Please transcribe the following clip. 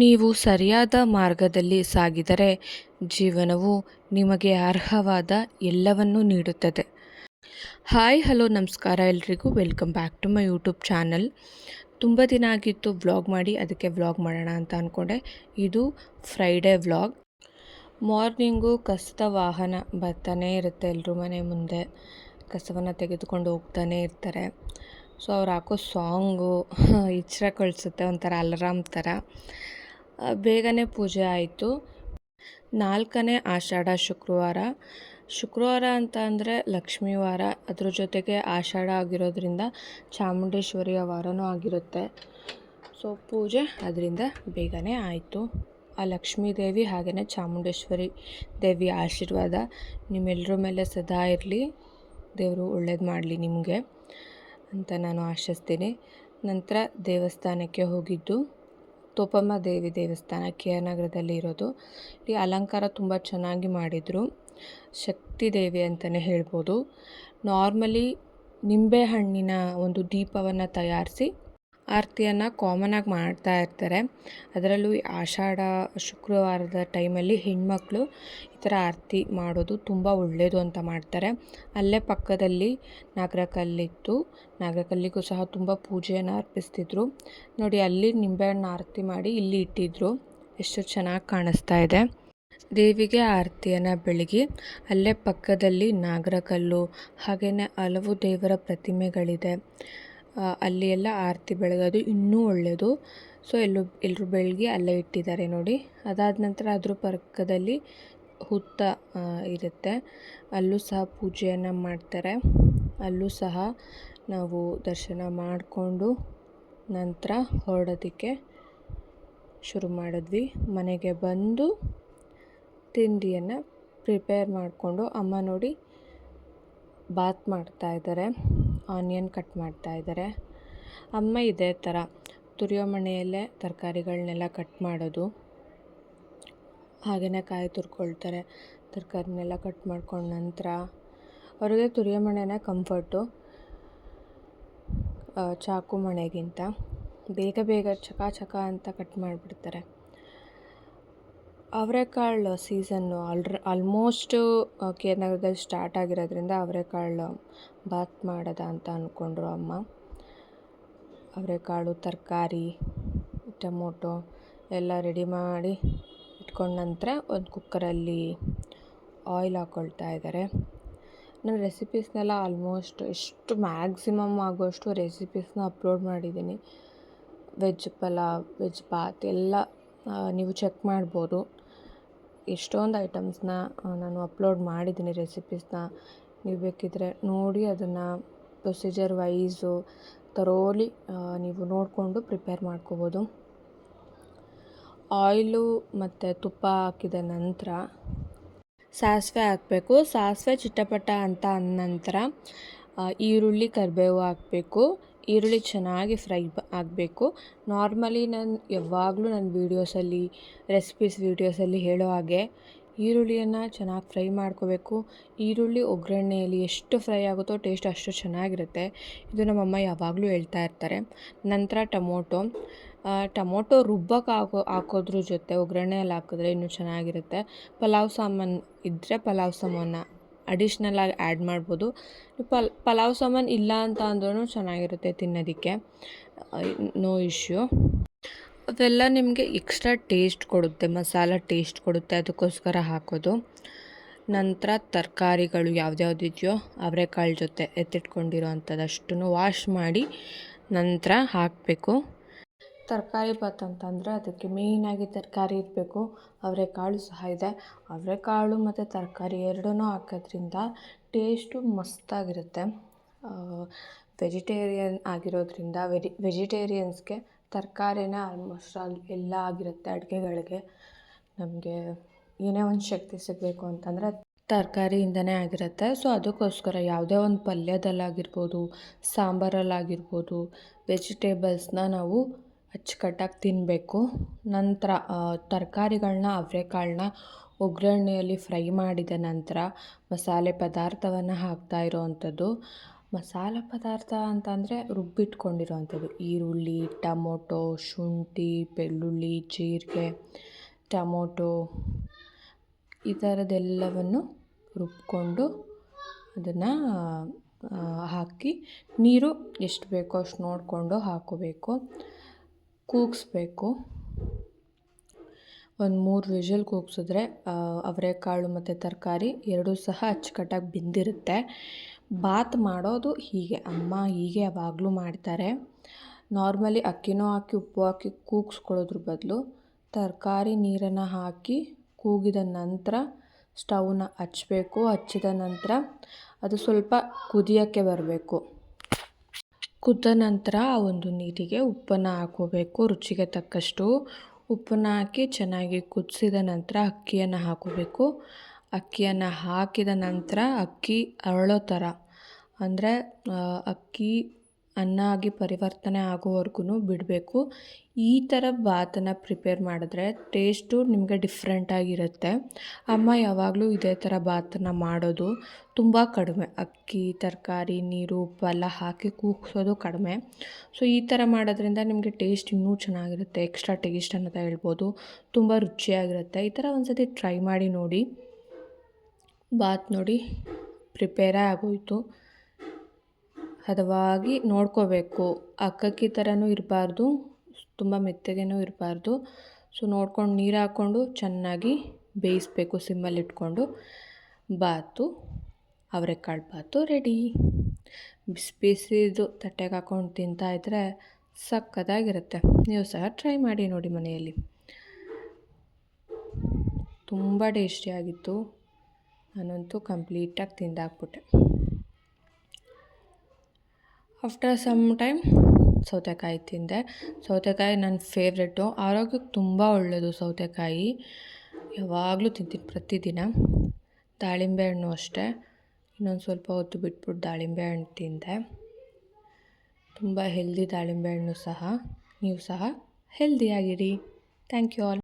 ನೀವು ಸರಿಯಾದ ಮಾರ್ಗದಲ್ಲಿ ಸಾಗಿದರೆ ಜೀವನವು ನಿಮಗೆ ಅರ್ಹವಾದ ಎಲ್ಲವನ್ನೂ ನೀಡುತ್ತದೆ. ಹಾಯ್ ಹಲೋ ನಮಸ್ಕಾರ ಎಲ್ರಿಗೂ. Welcome back to my YouTube channel ತುಂಬ ದಿನ ಆಗಿತ್ತು ವ್ಲಾಗ್ ಮಾಡಿ, ಅದಕ್ಕೆ ವ್ಲಾಗ್ ಮಾಡೋಣ ಅಂತ ಅಂದ್ಕೊಂಡೆ ಇದು ಫ್ರೈಡೇ ವ್ಲಾಗ್ ಮಾರ್ನಿಂಗು ಕಸದ ವಾಹನ ಬರ್ತಾನೇ ಇರುತ್ತೆ ಎಲ್ಲರೂ ಮನೆ ಮುಂದೆ. ಕಸವನ್ನು ತೆಗೆದುಕೊಂಡು ಹೋಗ್ತಾನೆ ಇರ್ತಾರೆ. ಸೊ ಅವ್ರು ಹಾಕೋ ಸಾಂಗು ಇಚ್ರ ಕಳಿಸುತ್ತೆ ಒಂಥರ ಅಲರಾಮ್ ಥರ. ಬೇಗನೆ ಪೂಜೆ ಆಯಿತು. ನಾಲ್ಕನೇ ಆಷಾಢ ಶುಕ್ರವಾರ. ಶುಕ್ರವಾರ ಅಂತ ಅಂದರೆ ಲಕ್ಷ್ಮೀ ವಾರ. ಅದ್ರ ಜೊತೆಗೆ ಆಷಾಢ ಆಗಿರೋದ್ರಿಂದ ಚಾಮುಂಡೇಶ್ವರಿಯ ವಾರನೂ ಆಗಿರುತ್ತೆ. ಸೊ ಪೂಜೆ ಅದರಿಂದ ಬೇಗನೆ ಆಯಿತು. ಆ ಲಕ್ಷ್ಮೀ ದೇವಿ ಹಾಗೆಯೇ ಚಾಮುಂಡೇಶ್ವರಿ ದೇವಿ ಆಶೀರ್ವಾದ ನಿಮ್ಮೆಲ್ಲರ ಮೇಲೆ ಸದಾ ಇರಲಿ. ದೇವರು ಒಳ್ಳೇದು ಮಾಡಲಿ ನಿಮಗೆ. ಅಂತ ನಾನು ಆಶಿಸ್ತೀನಿ. ನಂತರ ದೇವಸ್ಥಾನಕ್ಕೆ ಹೋಗಿದ್ದು, ತೋಪಮ್ಮ ದೇವಿ ದೇವಸ್ಥಾನ, ಕೆ ಆರ್ ನಗರದಲ್ಲಿ ಇರೋದು. ಇಲ್ಲಿ ಅಲಂಕಾರ ತುಂಬ ಚೆನ್ನಾಗಿ ಮಾಡಿದರು. ಶಕ್ತಿ ದೇವಿ ಅಂತಲೇ ಹೇಳ್ಬೋದು. ನಾರ್ಮಲಿ ನಿಂಬೆಹಣ್ಣಿನ ಒಂದು ದೀಪವನ್ನು ತಯಾರಿಸಿ ಆರತಿಯನ್ನು ಕಾಮನಾಗಿ ಮಾಡ್ತಾ ಇರ್ತಾರೆ. ಅದರಲ್ಲೂ ಆಷಾಢ, ಶುಕ್ರವಾರದ ಟೈಮಲ್ಲಿ ಹೆಣ್ಮಕ್ಳು ಈ ಥರ ಆರತಿ ಮಾಡೋದು ತುಂಬ ಒಳ್ಳೆಯದು ಅಂತ ಮಾಡ್ತಾರೆ. ಅಲ್ಲೇ ಪಕ್ಕದಲ್ಲಿ ನಾಗರಕಲ್ಲಿತ್ತು ನಾಗರಕಲ್ಲಿಗೂ ಸಹ ತುಂಬ ಪೂಜೆಯನ್ನು ಅರ್ಪಿಸ್ತಿದ್ರು. ನೋಡಿ, ಅಲ್ಲಿ ನಿಂಬೆಹಣ್ಣು ಆರತಿ ಮಾಡಿ ಇಲ್ಲಿ ಇಟ್ಟಿದ್ರು. ಎಷ್ಟು ಚೆನ್ನಾಗಿ ಕಾಣಿಸ್ತಾ ಇದೆ. ದೇವಿಗೆ ಆರತಿಯನ್ನು ಬೆಳಗಿ ಅಲ್ಲೇ ಪಕ್ಕದಲ್ಲಿ ನಾಗರಕಲ್ಲು ಹಾಗೆಯೇ ಹಲವು ದೇವರ ಪ್ರತಿಮೆಗಳಿದೆ. ಅಲ್ಲಿ ಎಲ್ಲ ಆರತಿ ಬೆಳಗೋದು ಇನ್ನೂ ಒಳ್ಳೆಯದು. ಸೊ ಎಲ್ಲೂ ಎಲ್ಲರೂ ಬೆಳಗಿ ಅಲ್ಲೇ ಇಟ್ಟಿದ್ದಾರೆ ನೋಡಿ. ಅದಾದ ನಂತರ ಅದ್ರ ಪಕ್ಕದಲ್ಲಿ ಹುತ್ತ ಇರುತ್ತೆ. ಅಲ್ಲೂ ಸಹ ಪೂಜೆಯನ್ನು ಮಾಡ್ತಾರೆ. ಅಲ್ಲೂ ಸಹ ನಾವು ದರ್ಶನ ಮಾಡಿಕೊಂಡು ನಂತರ ಹೊರಡೋದಕ್ಕೆ ಶುರು ಮಾಡಿದ್ವಿ. ಮನೆಗೆ ಬಂದು ತಿಂಡಿಯನ್ನು ಪ್ರಿಪೇರ್ ಮಾಡಿಕೊಂಡು ಅಮ್ಮ ನೋಡಿ ಬಾತ್ ಮಾಡ್ತಾ ಇದ್ದಾರೆ. ಆನಿಯನ್ ಕಟ್ ಮಾಡ್ತಾ ಇದ್ದಾರೆ. ಅಮ್ಮ ಇದೇ ಥರ ತುರಿಯೋ ಮಣೆಯಲ್ಲೇ ತರಕಾರಿಗಳನ್ನೆಲ್ಲ ಕಟ್ ಮಾಡೋದು. ಹಾಗೆಯೇ ಕಾಯಿ ತುರ್ಕೊಳ್ತಾರೆ, ತರಕಾರಿನೆಲ್ಲ ಕಟ್ ಮಾಡ್ಕೊಂಡ ನಂತರ ಅವ್ರಿಗೆ ತುರಿಯೋ ಮಣೆನೇ ಕಂಫರ್ಟು ಚಾಕು ಮಣೆಗಿಂತ. ಬೇಗ ಬೇಗ ಚಕ ಚಕ ಅಂತ ಕಟ್ ಮಾಡಿಬಿಡ್ತಾರೆ. ಅವರೆಕಾಳು ಸೀಸನ್ನು ಆಲ್ರ ಆಲ್ಮೋಸ್ಟು ಕೆ ನಗರದಲ್ಲಿ ಸ್ಟಾರ್ಟ್ ಆಗಿರೋದ್ರಿಂದ ಅವರೆಕಾಳು ಬಾತ್ ಮಾಡೋದ ಅಂತ ಅಂದ್ಕೊಂಡ್ರು ಅಮ್ಮ. ಅವರೆಕಾಳು, ತರಕಾರಿ, ಟೊಮೊಟೊ ಎಲ್ಲ ರೆಡಿ ಮಾಡಿ ಇಟ್ಕೊಂಡ ನಂತರ ಒಂದು ಕುಕ್ಕರಲ್ಲಿ ಆಯಿಲ್ ಹಾಕ್ಕೊಳ್ತಾ ಇದ್ದಾರೆ. ನನ್ನ ರೆಸಿಪೀಸ್ನೆಲ್ಲ ಆಲ್ಮೋಸ್ಟ್ ಎಷ್ಟು ಮ್ಯಾಕ್ಸಿಮಮ್ ಆಗುವಷ್ಟು ರೆಸಿಪೀಸ್ನ ಅಪ್ಲೋಡ್ ಮಾಡಿದ್ದೀನಿ. ವೆಜ್ ಪಲಾವ್ ವೆಜ್ ಬಾತ್ ಎಲ್ಲ ನೀವು ಚೆಕ್ ಮಾಡ್ಬೋದು. ಎಷ್ಟೊಂದು ಐಟಮ್ಸ್ನ ನಾನು ಅಪ್ಲೋಡ್ ಮಾಡಿದ್ದೀನಿ ರೆಸಿಪೀಸ್ನ ನೀವು ಬೇಕಿದ್ದರೆ ನೋಡಿ ಅದನ್ನು ಪ್ರೊಸೀಜರ್ ವೈಸು ತರೋಲಿ ನೀವು ನೋಡಿಕೊಂಡು ಪ್ರಿಪೇರ್ ಮಾಡ್ಕೋಬೋದು. ಆಯಿಲು ಮತ್ತು ತುಪ್ಪ ಹಾಕಿದ ನಂತರ ಸಾಸಿವೆ ಹಾಕಬೇಕು. ಸಾಸಿವೆ ಚಿಟಪಟ ಅಂತ ಅಂದ ನಂತರ ಈರುಳ್ಳಿ, ಕರಿಬೇವು ಹಾಕಬೇಕು. ಈರುಳ್ಳಿ ಚೆನ್ನಾಗಿ ಫ್ರೈ ಆಗಬೇಕು. ನಾರ್ಮಲಿ ನಾನು ಯಾವಾಗಲೂ ನನ್ನ ವೀಡಿಯೋಸಲ್ಲಿ, ರೆಸಿಪೀಸ್ ವೀಡಿಯೋಸಲ್ಲಿ ಹೇಳೋ ಹಾಗೆ ಈರುಳ್ಳಿಯನ್ನು ಚೆನ್ನಾಗಿ ಫ್ರೈ ಮಾಡ್ಕೋಬೇಕು. ಈರುಳ್ಳಿ ಒಗ್ಗರಣೆಯಲ್ಲಿ ಎಷ್ಟು ಫ್ರೈ ಆಗುತ್ತೋ ಟೇಸ್ಟ್ ಅಷ್ಟು ಚೆನ್ನಾಗಿರುತ್ತೆ. ಇದು ನಮ್ಮಮ್ಮ ಯಾವಾಗಲೂ ಹೇಳ್ತಾ ಇರ್ತಾರೆ. ನಂತರ ಟೊಮೊಟೊ. ಟೊಮೊಟೊ ರುಬ್ಬಕ್ಕೆ ಹಾಕೋ ಹಾಕೋದ್ರ ಜೊತೆ ಒಗ್ಗರಣೆಯಲ್ಲಿ ಹಾಕಿದ್ರೆ ಇನ್ನೂ ಚೆನ್ನಾಗಿರುತ್ತೆ. ಪಲಾವ್ ಸಾಮಾನು ಇದ್ದರೆ ಪಲಾವ್ ಸಾಮಾನ. ಅಡಿಷ್ನಲ್ ಆಗಿ ಆ್ಯಡ್ ಮಾಡ್ಬೋದು. ಪಲ್, ಪಲಾವ್ ಸಾಮಾನು ಇಲ್ಲ ಅಂತ ಅಂದ್ರೂ ಚೆನ್ನಾಗಿರುತ್ತೆ ತಿನ್ನೋದಕ್ಕೆ. ನೋ ಇಶ್ಯೂ ಅವೆಲ್ಲ ನಿಮಗೆ ಎಕ್ಸ್ಟ್ರಾ ಟೇಸ್ಟ್ ಕೊಡುತ್ತೆ, ಮಸಾಲ ಟೇಸ್ಟ್ ಕೊಡುತ್ತೆ ಅದಕ್ಕೋಸ್ಕರ ಹಾಕೋದು. ನಂತರ ತರಕಾರಿಗಳು ಯಾವ್ದ್ಯಾವ್ದು ಇದೆಯೋ ಅವರೆಕಾಳು ಜೊತೆ ಎತ್ತಿಟ್ಕೊಂಡಿರೋ ಅಂಥದ್ದಷ್ಟು ವಾಶ್ ಮಾಡಿ ನಂತರ ಹಾಕಬೇಕು. ತರಕಾರಿ ಬಾತ್ ಅಂತಂದರೆ ಅದಕ್ಕೆ ಮೇಯ್ನಾಗಿ ತರಕಾರಿ ಇರಬೇಕು ಅವರೆಕಾಳು ಸಹ ಇದೆ. ಅವರೆಕಾಳು ಮತ್ತು ತರಕಾರಿ ಎರಡೂ ಹಾಕೋದ್ರಿಂದ ಟೇಸ್ಟು ಮಸ್ತಾಗಿರುತ್ತೆ. ವೆಜಿಟೇರಿಯನ್ ಆಗಿರೋದ್ರಿಂದ ವೆಜಿ ವೆಜಿಟೇರಿಯನ್ಸ್ಗೆ ತರಕಾರಿನ ಆಲ್ಮೋಸ್ಟ್ ಆಲ್ ಎಲ್ಲ ಆಗಿರುತ್ತೆ ಅಡುಗೆಗಳಿಗೆ. ನಮಗೆ ಏನೇ ಒಂದು ಶಕ್ತಿ ಸಿಗಬೇಕು ಅಂತಂದರೆ ತರಕಾರಿಯಿಂದನೇ ಆಗಿರುತ್ತೆ. ಸೊ ಅದಕ್ಕೋಸ್ಕರ ಯಾವುದೇ ಒಂದು ಪಲ್ಯದಲ್ಲಾಗಿರ್ಬೋದು, ಸಾಂಬಾರಲ್ಲಾಗಿರ್ಬೋದು ವೆಜಿಟೇಬಲ್ಸ್ನ ನಾವು ಅಚ್ಚುಕಟ್ಟಾಗಿ ತಿನ್ನಬೇಕು ನಂತರ ತರಕಾರಿಗಳನ್ನ ಅವರೆಕಾಳನ್ನ ಒಗ್ಗರಣೆಯಲ್ಲಿ ಫ್ರೈ ಮಾಡಿದ ನಂತರ ಮಸಾಲೆ ಪದಾರ್ಥವನ್ನು ಹಾಕ್ತಾ ಇರೋವಂಥದ್ದು. ಮಸಾಲೆ ಪದಾರ್ಥ ಅಂತಂದರೆ ರುಬ್ಬಿಟ್ಕೊಂಡಿರೋವಂಥದ್ದು. ಈರುಳ್ಳಿ, ಟೊಮೊಟೊ, ಶುಂಠಿ, ಬೆಳ್ಳುಳ್ಳಿ, ಜೀರಿಗೆ, ಟೊಮೊಟೊ, ಈ ಥರದ್ದೆಲ್ಲವನ್ನು ರುಬ್ಕೊಂಡು ಅದನ್ನು ಹಾಕಿ ನೀರು ಎಷ್ಟು ಬೇಕೋ ಅಷ್ಟು ನೋಡಿಕೊಂಡು ಹಾಕೋಬೇಕು. ಕೂಗಿಸ್ಬೇಕು. ಒಂದು ಮೂರು ವಿಷಲ್ ಕೂಗಿಸಿದ್ರೆ ಅವರೆಕಾಳು ಮತ್ತು ತರಕಾರಿ ಎರಡೂ ಸಹ ಅಚ್ಚುಕಟ್ಟಾಗಿ ಬೆಂದಿರುತ್ತೆ ಬಾತ್ ಮಾಡೋದು ಹೀಗೆ, ಅಮ್ಮ ಹೀಗೆ ಯಾವಾಗಲೂ ಮಾಡ್ತಾರೆ. ನಾರ್ಮಲಿ ಅಕ್ಕಿನೂ ಹಾಕಿ, ಉಪ್ಪು ಹಾಕಿ ಕೂಗಿಸ್ಕೊಳ್ಳೋದ್ರ ಬದಲು ತರಕಾರಿ ನೀರನ್ನು ಹಾಕಿ ಕೂಗಿದ ನಂತರ ಸ್ಟವ್ನ ಹಚ್ಚಬೇಕು ಹಚ್ಚಿದ ನಂತರ ಅದು ಸ್ವಲ್ಪ ಕುದಿಯೋಕ್ಕೆ ಬರಬೇಕು. ಕುದ್ದ ನಂತರ ಆ ಒಂದು ನೀರಿಗೆ ಉಪ್ಪನ್ನು ಹಾಕೋಬೇಕು. ರುಚಿಗೆ ತಕ್ಕಷ್ಟು ಉಪ್ಪನ್ನು ಹಾಕಿ ಚೆನ್ನಾಗಿ ಕುದಿಸಿದ ನಂತರ ಅಕ್ಕಿಯನ್ನು ಹಾಕೋಬೇಕು. ಅಕ್ಕಿಯನ್ನು ಹಾಕಿದ ನಂತರ ಅಕ್ಕಿ ಅರಳೋ ಥರ. ಅಂದರೆ ಅಕ್ಕಿ ಅನ್ನ ಆಗಿ ಪರಿವರ್ತನೆ ಆಗೋವರೆಗೂ ಬಿಡಬೇಕು. ಈ ಥರ ಬಾತನ್ನು ಪ್ರಿಪೇರ್ ಮಾಡಿದ್ರೆ ಟೇಸ್ಟು ನಿಮಗೆ ಡಿಫ್ರೆಂಟಾಗಿರುತ್ತೆ ಅಮ್ಮ ಯಾವಾಗಲೂ ಇದೇ ಥರ ಬಾತನ್ನು ಮಾಡೋದು ತುಂಬ ಕಡಿಮೆ. ಅಕ್ಕಿ, ತರಕಾರಿ, ನೀರು ಉಪ್ಪೆಲ್ಲ ಹಾಕಿ ಕೂಗಿಸೋದು ಕಡಿಮೆ. ಸೊ ಈ ಥರ ಮಾಡೋದ್ರಿಂದ ನಿಮಗೆ ಟೇಸ್ಟ್ ಇನ್ನೂ ಚೆನ್ನಾಗಿರುತ್ತೆ. ಎಕ್ಸ್ಟ್ರಾ ಟೇಸ್ಟ್ ಅನ್ನೋದ ಹೇಳ್ಬೋದು. ತುಂಬ ರುಚಿಯಾಗಿರುತ್ತೆ. ಈ ಥರ ಒಂದು ಸತಿ ಟ್ರೈ ಮಾಡಿ ನೋಡಿ. ಬಾತ್ ನೋಡಿ ಪ್ರಿಪೇರೇ ಆಗೋಯಿತು. ಹದವಾಗಿ ನೋಡ್ಕೋಬೇಕು. ಅಕ್ಕಕ್ಕಿ ಥರನೂ ಇರಬಾರ್ದು, ತುಂಬ ಮೆತ್ತಗೆನೂ ಇರಬಾರ್ದು. ಸೊ ನೋಡ್ಕೊಂಡು ನೀರು ಹಾಕ್ಕೊಂಡು ಚೆನ್ನಾಗಿ ಬೇಯಿಸ್ಬೇಕು, ಸಿಮ್ಮಲ್ಲಿ ಇಟ್ಕೊಂಡು. ಬಾತು, ಅವರೆಕಾಳು ಬಾತು ರೆಡಿ. ಬಿಸಿ ಬಿಸಿದು ತಟ್ಟೆಗೆ ಹಾಕ್ಕೊಂಡು ತಿಂತಾಯಿದ್ರೆ ಸಕ್ಕತ್ತಾಗಿರುತ್ತೆ. ನೀವು ಸಹ ಟ್ರೈ ಮಾಡಿ ನೋಡಿ ಮನೆಯಲ್ಲಿ. ತುಂಬ ಟೇಸ್ಟಿಯಾಗಿತ್ತು ನಾನಂತೂ ಕಂಪ್ಲೀಟಾಗಿ ತಿಂದಾಕ್ಬಿಟ್ಟೆ. ಆಫ್ಟರ್ ಸಮ್ ಟೈಮ್ ಸೌತೆಕಾಯಿ ತಿಂದೆ. ಸೌತೆಕಾಯಿ ನನ್ನ ಫೇವ್ರೆಟು ಆರೋಗ್ಯಕ್ಕೆ ತುಂಬ ಒಳ್ಳೆಯದು ಸೌತೆಕಾಯಿ. ಯಾವಾಗಲೂ ತಿಂತೀನಿ ಪ್ರತಿದಿನ. ದಾಳಿಂಬೆ ಹಣ್ಣು ಅಷ್ಟೇ. ಇನ್ನೊಂದು ಸ್ವಲ್ಪ ಹೊತ್ತು ಬಿಟ್ಬಿಟ್ಟು ದಾಳಿಂಬೆ ಹಣ್ಣು ತಿಂದೆ. ತುಂಬ ಹೆಲ್ದಿ ದಾಳಿಂಬೆ ಹಣ್ಣು ಸಹ. ನೀವು ಸಹ ಹೆಲ್ದಿಯಾಗಿರಿ ಥ್ಯಾಂಕ್ ಯು ಆಲ್